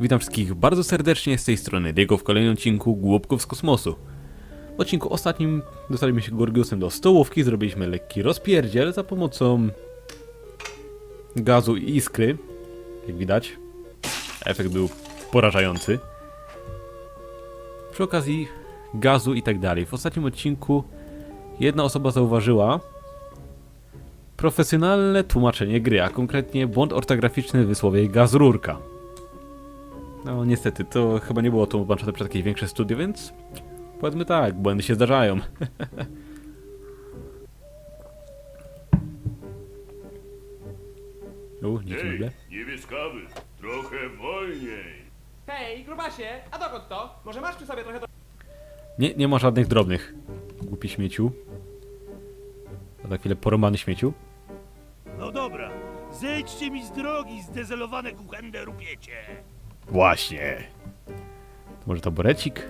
Witam wszystkich bardzo serdecznie z tej strony Diego w kolejnym odcinku Głupków z kosmosu. W odcinku ostatnim dostaliśmy się Gorgiusem do stołówki, zrobiliśmy lekki rozpierdziel za pomocą gazu i iskry. Jak widać, efekt był porażający. Przy okazji gazu i tak dalej. W ostatnim odcinku jedna osoba zauważyła profesjonalne tłumaczenie gry, a konkretnie błąd ortograficzny w słowie gazrurka. No niestety, to chyba nie było tłumaczone przez jakieś większe studio, więc powiedzmy tak, błędy się zdarzają. U, nic Hej, nagle. niebieskawy, trochę wolniej. Hej, grubasie, a dokąd to? Może masz przy sobie trochę do... Nie, nie ma żadnych drobnych. Głupi śmieciu. A za chwilę poromany śmieciu. No dobra, zejdźcie mi z drogi, zdezelowane kuchenne rupiecie. Właśnie. To może taborecik?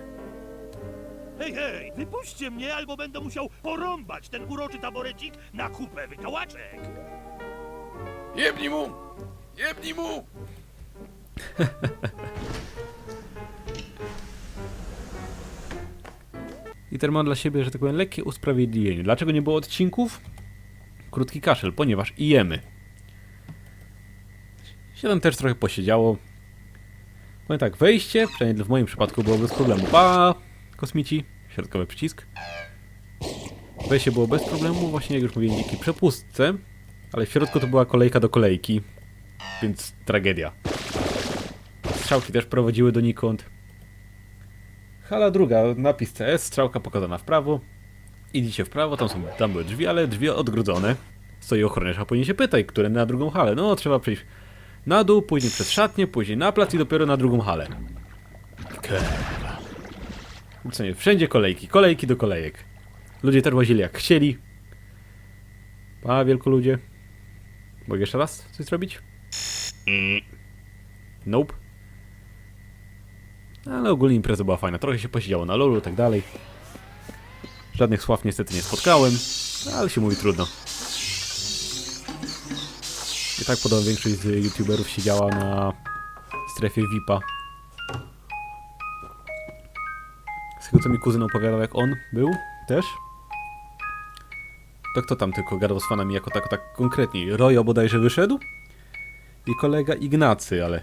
Hej, hej, wypuśćcie mnie, albo będę musiał porąbać ten uroczy taborecik na kupę wykałaczek. Jebnij mu! Jebnij mu! I ten mam dla siebie, że tak powiem, lekkie usprawiedliwienie. Dlaczego nie było odcinków? Krótki kaszel, ponieważ i jemy. Siedem też trochę posiedziało. Powiem tak, wejście, przynajmniej w moim przypadku było bez problemu. Pa, kosmici, środkowy przycisk. Wejście było bez problemu, właśnie jak już mówiłem, dzięki przepustce. Ale w środku to była kolejka do kolejki, więc tragedia. Strzałki też prowadziły donikąd. Hala druga, napis CS, strzałka pokazana w prawo. Idziecie w prawo, tam, są, tam były drzwi, ale drzwi odgrodzone. Stoi ochroniarz, a później się pytaj, które na drugą halę. No, trzeba przejść na dół, później przez szatnię, później na plac i dopiero na drugą halę. Kurwa. Co nie, wszędzie kolejki, kolejki do kolejek. Ludzie też łazili jak chcieli. Pa, wielkoludzie. Mogę jeszcze raz coś zrobić? Nope. Ale ogólnie impreza była fajna. Trochę się posiedziało na lolu i tak dalej. Żadnych sław niestety nie spotkałem, ale się mówi trudno. I tak podobno większość z youtuberów siedziała na strefie VIP-a. Z tego co mi kuzyn opowiadał jak on był też. To kto tam tylko gadał z fanami jako tak, tak konkretniej? Rojo bodajże wyszedł? I kolega Ignacy, ale...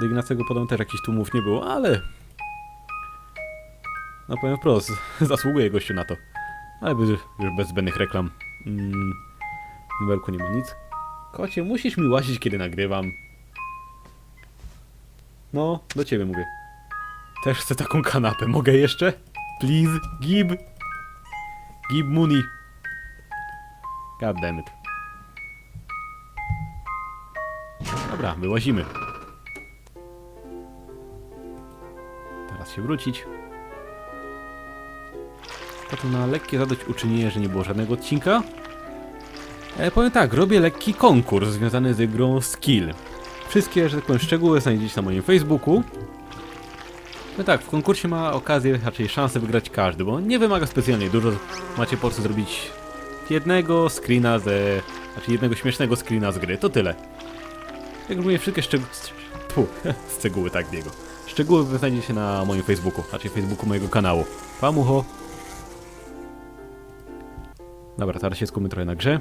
Do Ignacego podobno też jakichś tłumów nie było, ale... No powiem wprost, zasługuje gościu na to. Ale już bez zbędnych reklam. Mm, w numerku nie ma nic. Kocie, musisz mi łazić, kiedy nagrywam. No, do ciebie mówię. Też chcę taką kanapę. Mogę jeszcze? Please, gib. Gib money. God damn it. Dobra, wyłazimy. Teraz się wrócić. Potem na lekkie zadośćuczynienie, że nie było żadnego odcinka. E, powiem tak, robię lekki konkurs związany z grą Skill. Wszystkie, że tak powiem, szczegóły znajdziecie na moim Facebooku. No tak, w konkursie ma okazję, raczej szansę wygrać każdy, bo nie wymaga specjalnie dużo. Macie po prostu zrobić jednego screena ze... Znaczy jednego śmiesznego screena z gry, to tyle. Jak mówię, wszystkie szczegóły... Tu, szczegóły, tak, Diego. Szczegóły znajdziecie na moim Facebooku, znaczy Facebooku mojego kanału. Pamucho. Dobra, teraz się skupmy trochę na grze.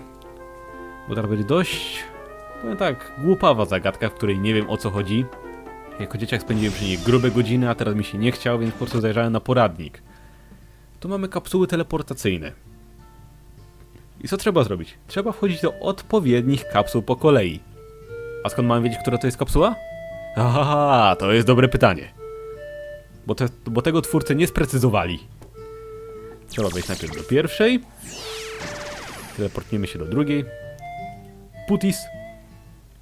Bo będzie dość... Powiem tak, głupawa zagadka, w której nie wiem o co chodzi. Jako dzieciak spędziłem przy niej grube godziny, a teraz mi się nie chciał, więc po prostu zajrzałem na poradnik. Tu mamy kapsuły teleportacyjne. I co trzeba zrobić? Trzeba wchodzić do odpowiednich kapsuł po kolei. A skąd mam wiedzieć, która to jest kapsuła? Aha, to jest dobre pytanie. Bo, te, bo tego twórcy nie sprecyzowali. Trzeba wejść najpierw do pierwszej. Teleportniemy się do drugiej. Putis.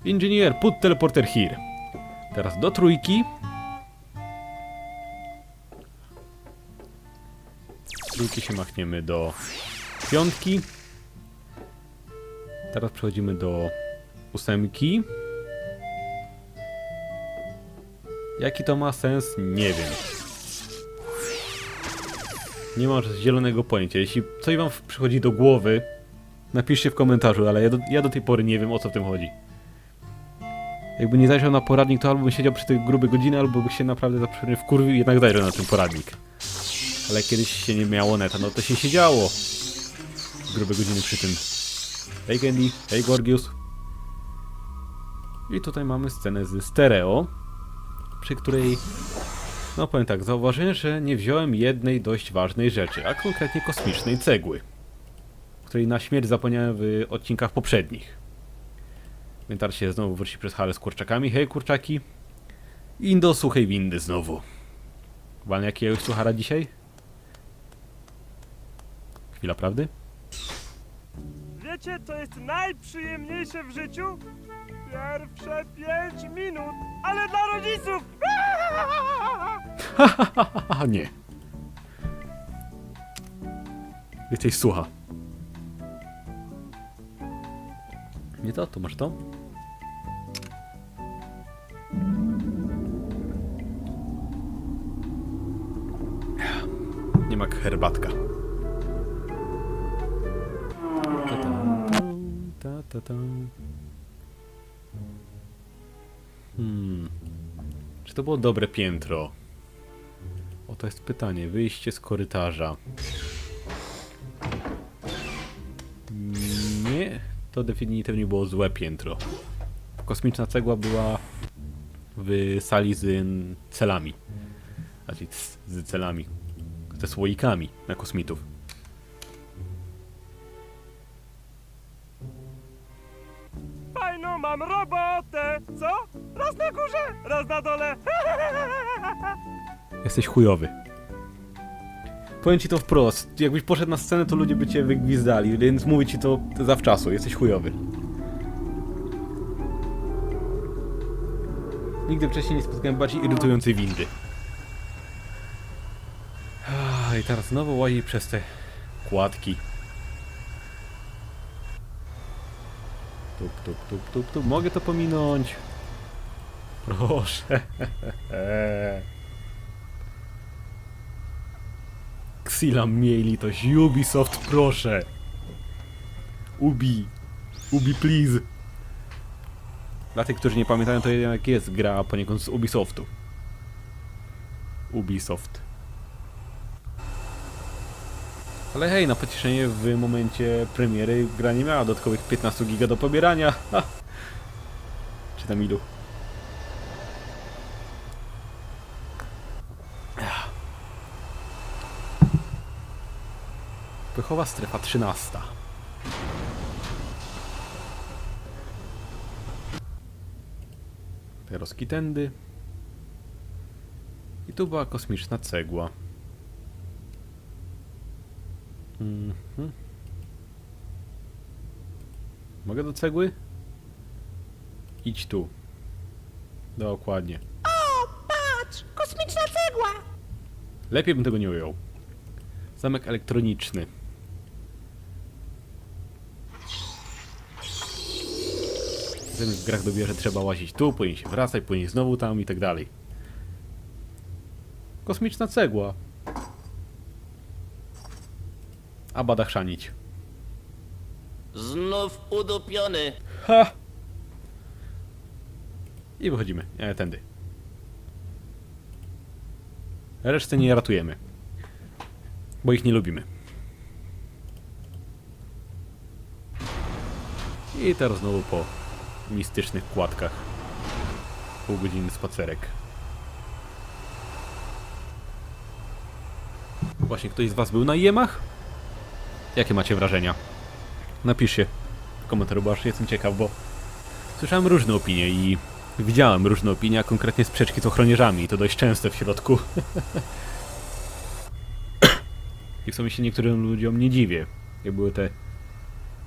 Engineer, put teleporter here. Teraz do trójki. Z trójki się machniemy do piątki. Teraz przechodzimy do ósemki. Jaki to ma sens? Nie wiem. Nie mam zielonego pojęcia. Jeśli coś wam przychodzi do głowy, napiszcie w komentarzu, ale ja do, ja do tej pory nie wiem o co w tym chodzi. Jakby nie zajrzał na poradnik, to albo bym siedział przy tej grubej godziny, albo by się naprawdę za przypadek wkurwił i jednak zajrzał na ten poradnik. Ale kiedyś się nie miało neta, no to się siedziało. Grube godziny przy tym. Hej Candy, hej Gorgius. I tutaj mamy scenę z stereo, przy której, no powiem tak, zauważyłem, że nie wziąłem jednej dość ważnej rzeczy, a konkretnie kosmicznej cegły, której na śmierć zapomniałem w odcinkach poprzednich. Mentar się znowu wróci przez halę z kurczakami. Hej kurczaki. I do suchej windy znowu. Walnie jakiegoś suchara dzisiaj? Chwila prawdy? Wiecie, co jest najprzyjemniejsze w życiu? Pierwsze pięć minut, ale dla rodziców! Nie. Jesteś sucha. Nie to, to masz to? Nie ma herbatka. Ta, ta, ta. Hmm. Czy to było dobre piętro? Oto jest pytanie. Wyjście z korytarza. To definitywnie było złe piętro. Kosmiczna cegła była w sali z celami. Znaczy z, celami. Ze słoikami na kosmitów. Fajną mam robotę! Co? Raz na górze, raz na dole! Jesteś chujowy. Powiem ci to wprost. Jakbyś poszedł na scenę, to ludzie by cię wygwizdali, więc mówię ci to zawczasu. Jesteś chujowy. Nigdy wcześniej nie spotkałem bardziej irytującej windy. I teraz znowu łazi przez te kładki. Tup, tup, tup, tup, tup. Mogę to pominąć? Proszę. Xila miej litość. Ubisoft, proszę. Ubi. Ubi, please. Dla tych, którzy nie pamiętają, to jednak jest gra poniekąd z Ubisoftu. Ubisoft. Ale hej, na pocieszenie w momencie premiery gra nie miała dodatkowych 15 giga do pobierania. Ha. Czy tam ilu? Pychowa strefa 13. Teraz tędy. I tu była kosmiczna cegła. Mhm. Mogę do cegły? Idź tu. Dokładnie. Patrz, kosmiczna cegła! Lepiej bym tego nie ujął. Zamek elektroniczny. Zamiast w grach dobiera, że trzeba łazić tu, później się wracać, później znowu tam i tak dalej. Kosmiczna cegła. A bada chrzanić. Znów udupiony. Ha! I wychodzimy. Nie, tędy. Resztę nie ratujemy. Bo ich nie lubimy. I teraz znowu po mistycznych kładkach. Półgodzinny spacerek. Właśnie, ktoś z was był na jemach? Jakie macie wrażenia? Napiszcie w komentarzu, bo aż jestem ciekaw, bo słyszałem różne opinie i widziałem różne opinie, a konkretnie sprzeczki z ochroniarzami to dość częste w środku. I w sumie się niektórym ludziom nie dziwię. Jak były te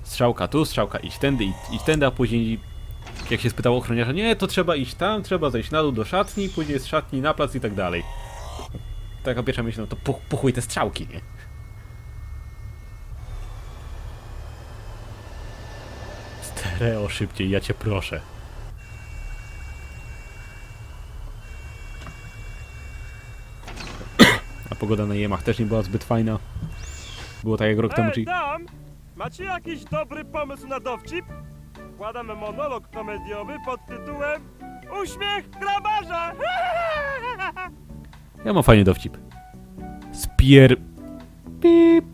strzałka tu, strzałka idź tędy, idź, idź tędy, a później jak się spytało ochroniarza, nie, to trzeba iść tam, trzeba zejść na dół do szatni, później z szatni na plac i tak dalej. Taka pierwsza myśl, no to po, po chuj te strzałki, nie? Stereo szybciej, ja cię proszę. A pogoda na Jemach też nie była zbyt fajna. Było tak jak rok temu, czyli... tam! Macie jakiś dobry pomysł na dowcip? Wkładam monolog komediowy pod tytułem Uśmiech grabarza! Ja mam fajny dowcip. Spier... Pip.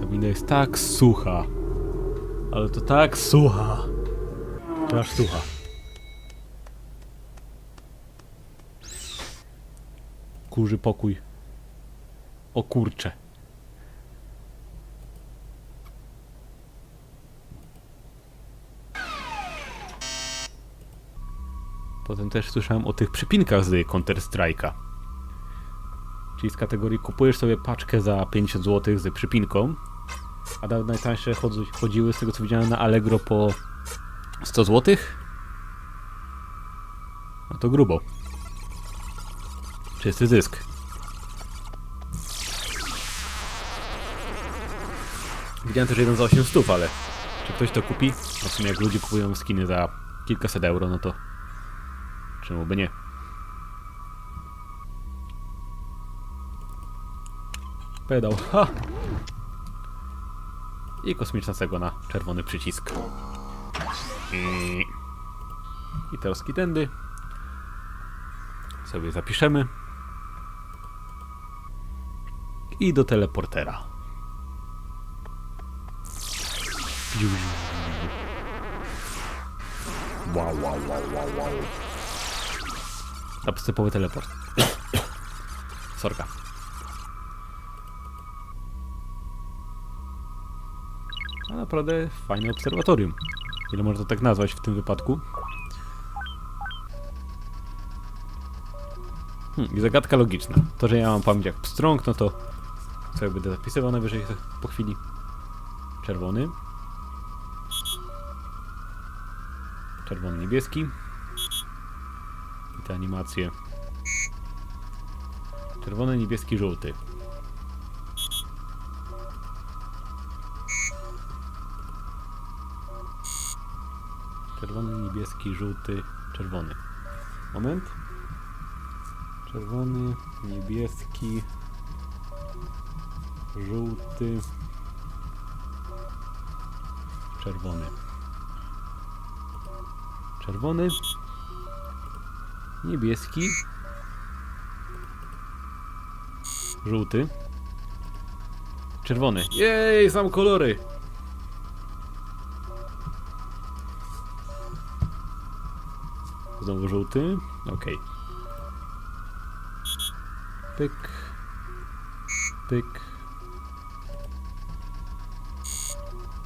Ta mina jest tak sucha. Ale to tak sucha. To aż sucha. Kurzy pokój. O kurcze. Potem też słyszałem o tych przypinkach z Counter Strike'a. Czyli z kategorii kupujesz sobie paczkę za 50 zł z przypinką, a nawet najtańsze chodzi, chodziły z tego co widziałem na Allegro po 100 zł. No to grubo. Czysty zysk. Widziałem też jeden za 800, ale czy ktoś to kupi? No w sumie jak ludzie kupują skiny za kilkaset euro, no to Czemu by nie? Pedał, ha! I kosmiczna cegła na czerwony przycisk. I, teraz kitędy. Sobie zapiszemy. I do teleportera. Wow, wow, wow, wow, wow. Dubstepowy teleport. Sorka. A naprawdę fajne obserwatorium. Ile można tak nazwać w tym wypadku? Hmm, I zagadka logiczna. To, że ja mam pamięć jak pstrąg, no to co będę zapisywał najwyżej po chwili. Czerwony. Czerwony, niebieski. Animacje. Czerwony, niebieski, żółty. Czerwony, niebieski, żółty, czerwony. Moment. Czerwony, niebieski, żółty, czerwony. Czerwony, niebieski, żółty, czerwony. Jej, sam kolory! Znowu żółty, okej. Pyk, pyk,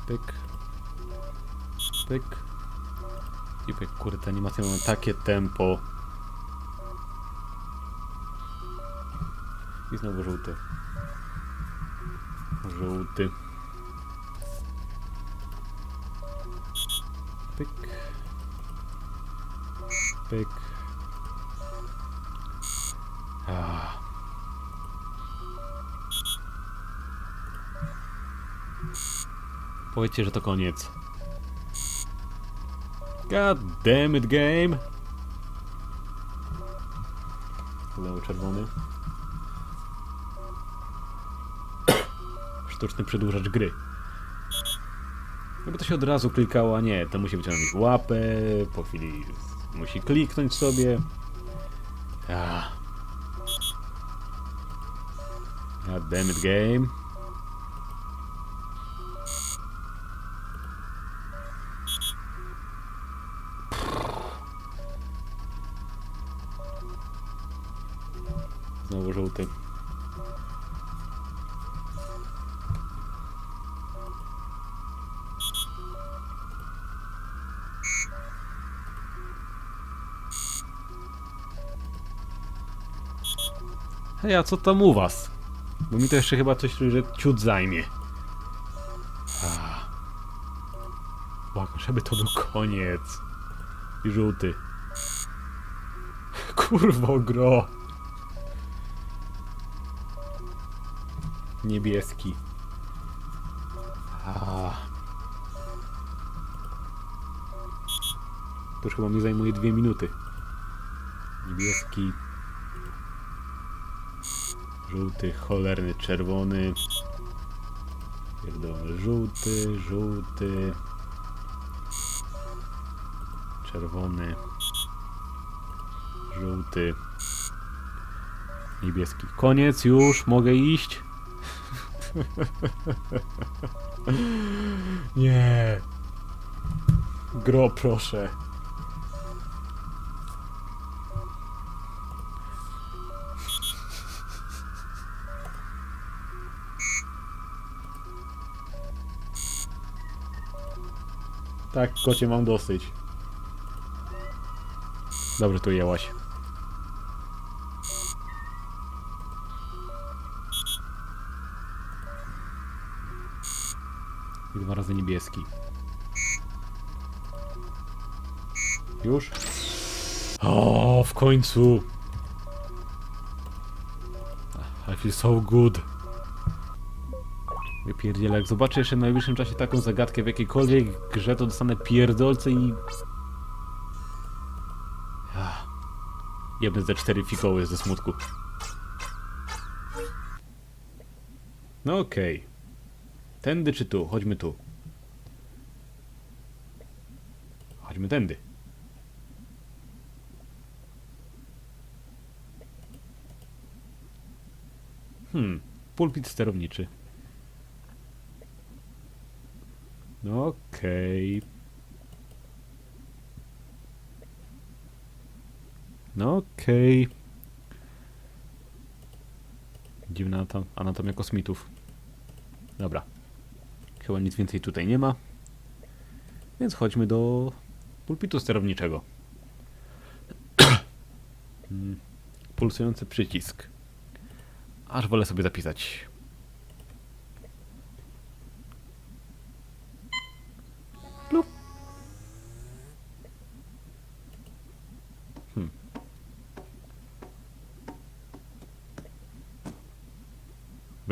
pyk, pyk i pyk. Kurde, te animacje mają takie tempo. I znowu żółty. Żółty. Pyk. Pyk. Ah. Powiedzcie, że to koniec. God damn it, game! Znowu czerwony. Sztuczny przedłużacz gry. Jakby to się od razu klikało, a nie, to musi wyciągnąć łapę, po chwili musi kliknąć sobie. Ah. God damn it, game. Hej, a co tam u was? Bo mi to jeszcze chyba coś że ciut zajmie. Ah. Błagam, żeby to był koniec. I żółty. Kurwo gro. Niebieski. A. To już chyba mi zajmuje dwie minuty. Niebieski. Żółty, cholerny, czerwony. Pierdolę. Żółty, żółty. Czerwony. Żółty. Niebieski. Koniec już, mogę iść. Nie. Gro, proszę. Tak, kocie mam dosyć. Dobrze tu jęłaś. I dwa razy niebieski. Już? O, w końcu! I feel so good. Wypierdzielę, jak zobaczę jeszcze w najbliższym czasie taką zagadkę w jakiejkolwiek grze, to dostanę pierdolce i... Ach. Jebnę ze cztery fikoły ze smutku. No okej. Tędy czy tu? Chodźmy tu. Chodźmy tędy. Hmm, pulpit sterowniczy. No okej. No okej. Dziwna anatom- anatomia kosmitów. Dobra. Chyba nic więcej tutaj nie ma. Więc chodźmy do pulpitu sterowniczego. Hmm, Pulsujący przycisk. Aż wolę sobie zapisać.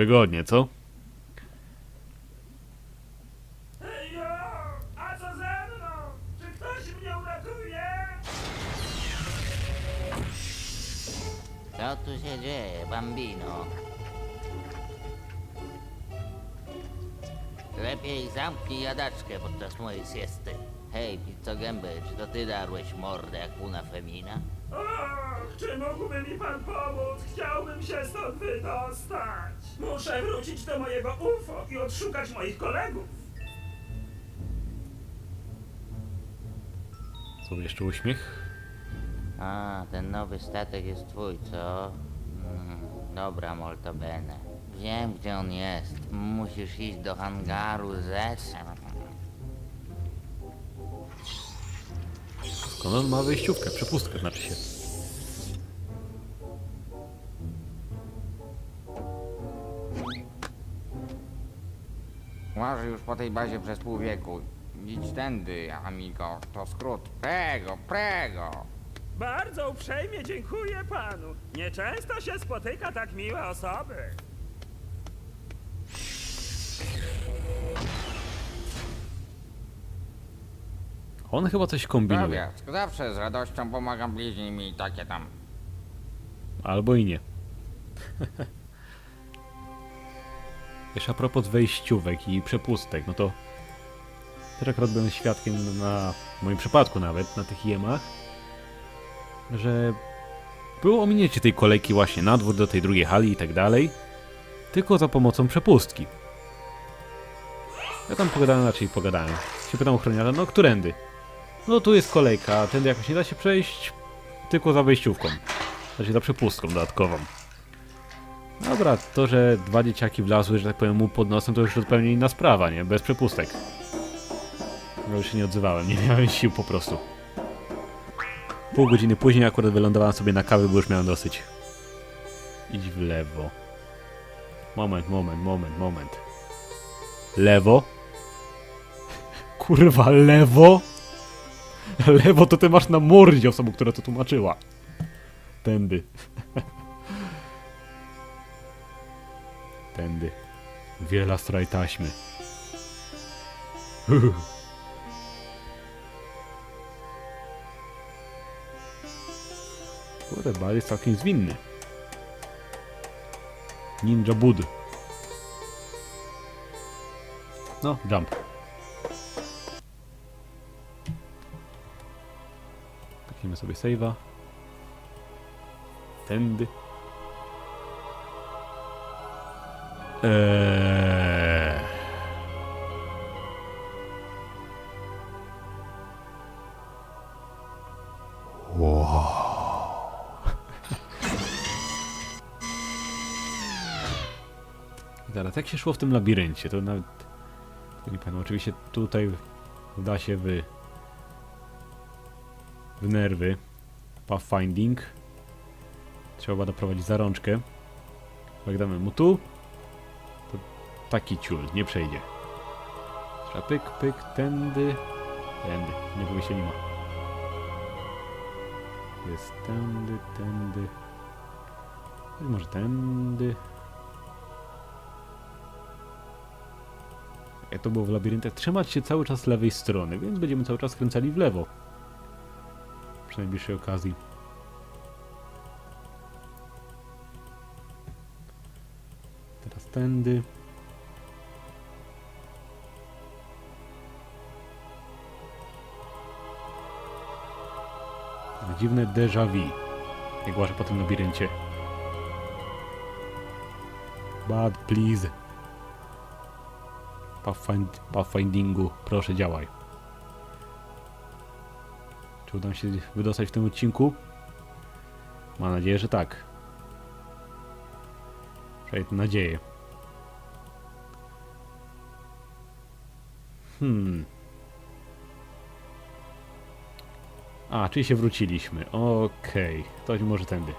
Wygodnie, co? Ty darłeś mordę jak una femina? Och, czy mógłby mi pan pomóc? Chciałbym się stąd wydostać. Muszę wrócić do mojego UFO i odszukać moich kolegów. Co jeszcze uśmiech? A, ten nowy statek jest twój, co? Mm, dobra, molto bene. Wiem, gdzie on jest. Musisz iść do hangaru Z. Skąd on ma wejściówkę? Przepustkę znaczy się. Łażę już po tej bazie przez pół wieku. Idź tędy, amigo. To skrót. Prego, prego. Bardzo uprzejmie dziękuję panu. Nieczęsto się spotyka tak miłe osoby. On chyba coś kombinuje. Drobiazg. Zawsze z radością pomagam bliźnim i takie tam. Albo i nie. Jeszcze a propos wejściówek i przepustek, no to też akurat byłem świadkiem na w moim przypadku nawet, na tych jemach, że było ominięcie tej kolejki właśnie na dwór do tej drugiej hali i tak dalej, tylko za pomocą przepustki. Ja tam pogadałem, raczej pogadałem. Się pytam ochroniarza, no którędy? No tu jest kolejka, tędy jakoś nie da się przejść, tylko za wejściówką. Znaczy za przepustką dodatkową. Dobra, to, że dwa dzieciaki wlazły, że tak powiem, mu pod nosem, to już zupełnie inna sprawa, nie? Bez przepustek. Już się nie odzywałem, nie miałem sił po prostu. Pół godziny później akurat wylądowałem sobie na kawę, bo już miałem dosyć. Idź w lewo. Moment, moment, moment, moment. Lewo? Kurwa, lewo? Lewo to ty masz na mordzie osobą, która to tłumaczyła. Tędy. Tędy. Wiela straj taśmy. Kurde, bal jest całkiem zwinny. Ninja Bud. No, jump. Kliknijmy sobie save'a. Tędy. Eee. Zaraz, jak się szło w tym labiryncie? To nawet... to Nie pamiętam, oczywiście tutaj da się w... w nerwy. Pathfinding. Trzeba doprowadzić za rączkę. Jak damy mu tu, to taki ciul, nie przejdzie. Trzeba pyk, pyk, tędy, tędy, nie powie się nie ma. Jest tędy, tędy. I może tędy. Jak to było w labiryntach, trzymać się cały czas lewej strony, więc będziemy cały czas skręcali w lewo. Przy najbliższej okazji. Teraz tędy. Dziwne déjà vu. Jak łażę po tym labiryncie. Bad, please. Pathfind, pathfindingu, proszę działaj. Czy uda mi się wydostać w tym odcinku? Mam nadzieję, że tak. Przynajmniej nadzieję. Hmm. A, czyli się wróciliśmy. Okej. To może tędy.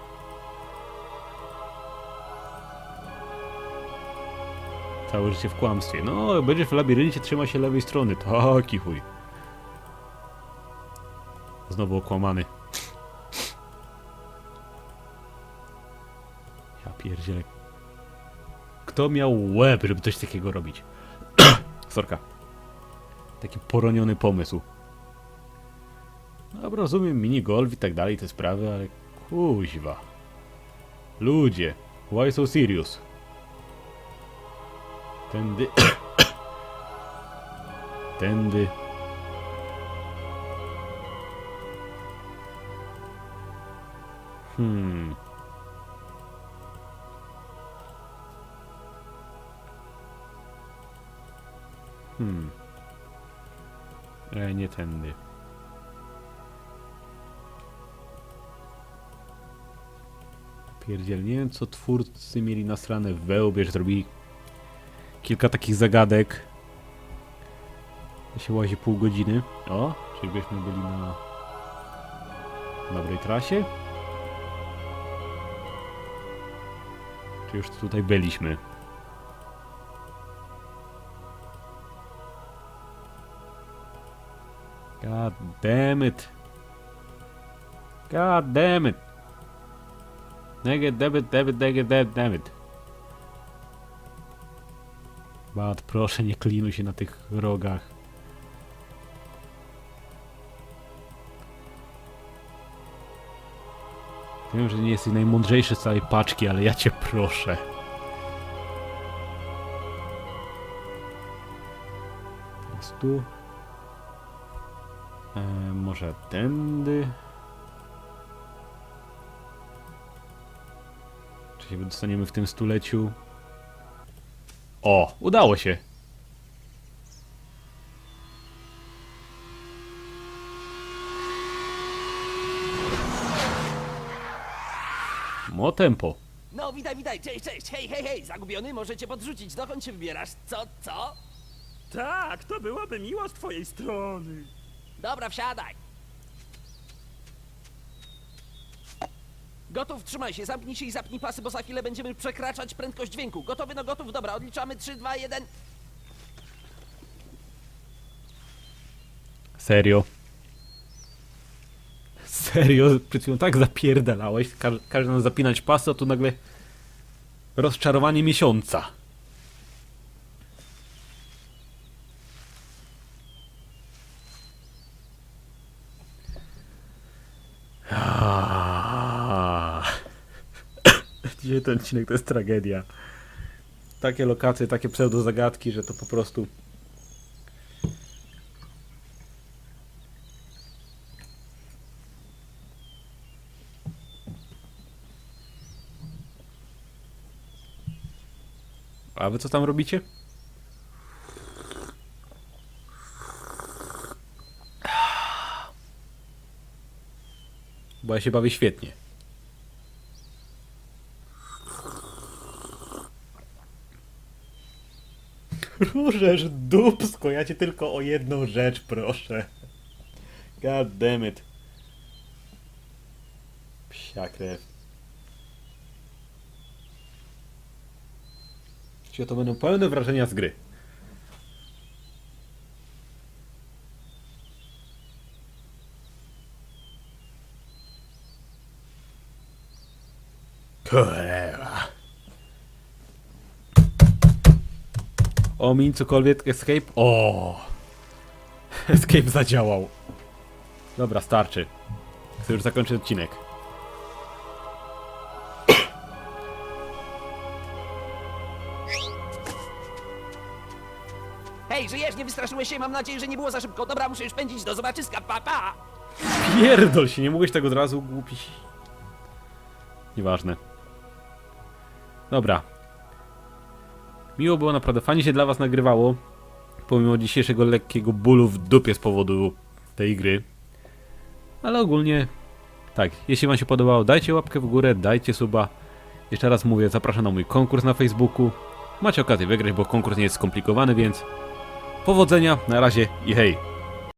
Całe życie w kłamstwie. No, będziesz w labiryncie, trzyma się lewej strony. Taki chuj. Znowu okłamany. Ja pierdzielę. Kto miał łeb, żeby coś takiego robić? Sorka. Taki poroniony pomysł. Dobra, rozumiem minigolf i tak dalej, te sprawy, ale kuźwa. Ludzie, why so serious? Tędy. Tędy. Hmm. Hmm. E, nie tędy. Pierdziel, nie wiem co twórcy mieli nasrane w wełbie, że zrobili kilka takich zagadek. To się łazi pół godziny. O, czyli byśmy byli na dobrej trasie? Już tutaj byliśmy? God damn it. God damn it. Nugget, debit, debit, debit, debit. Bad, proszę nie klinuj się na tych rogach. Wiem, że nie jesteś najmądrzejszy z całej paczki, ale ja cię proszę. Teraz tu. E, może tędy. Czy się dostaniemy w tym stuleciu? O, udało się. Mo tempo. No, witaj, witaj, cześć, cześć, hej, hej, hej, zagubiony, możecie podrzucić, dokąd się wybierasz? Co, co? Tak, to byłaby miło z twojej strony. Dobra, wsiadaj. Gotów, trzymaj się, zamknij się i zapnij pasy, bo za chwilę będziemy przekraczać prędkość dźwięku. Gotowy, no gotów, dobra, odliczamy 3, 2, 1. Serio. Serio? Przed chwilą tak zapierdalałeś, każ każe nam zapinać pasy, a tu nagle rozczarowanie miesiąca. Dzisiaj ten odcinek to jest tragedia. Takie lokacje, takie pseudo zagadki, że to po prostu A wy co tam robicie? Bo ja się bawię świetnie. Różesz dupsko, ja cię tylko o jedną rzecz proszę. God damn it. Psia krew. Czy to będą pełne wrażenia z gry. Cholera. Omiń cokolwiek escape. O! Escape zadziałał. Dobra, starczy. Chcę już zakończyć odcinek. Wystraszyłeś się? Mam nadzieję, że nie było za szybko. Dobra, muszę już pędzić. Do zobaczyska. Pa, pa! Pierdol się, nie mogłeś tego od razu głupić. Nieważne. Dobra. Miło było, naprawdę fajnie się dla was nagrywało. Pomimo dzisiejszego lekkiego bólu w dupie z powodu tej gry. Ale ogólnie, tak, jeśli wam się podobało, dajcie łapkę w górę, dajcie suba. Jeszcze raz mówię, zapraszam na mój konkurs na Facebooku. Macie okazję wygrać, bo konkurs nie jest skomplikowany, więc powodzenia, na razie i hej!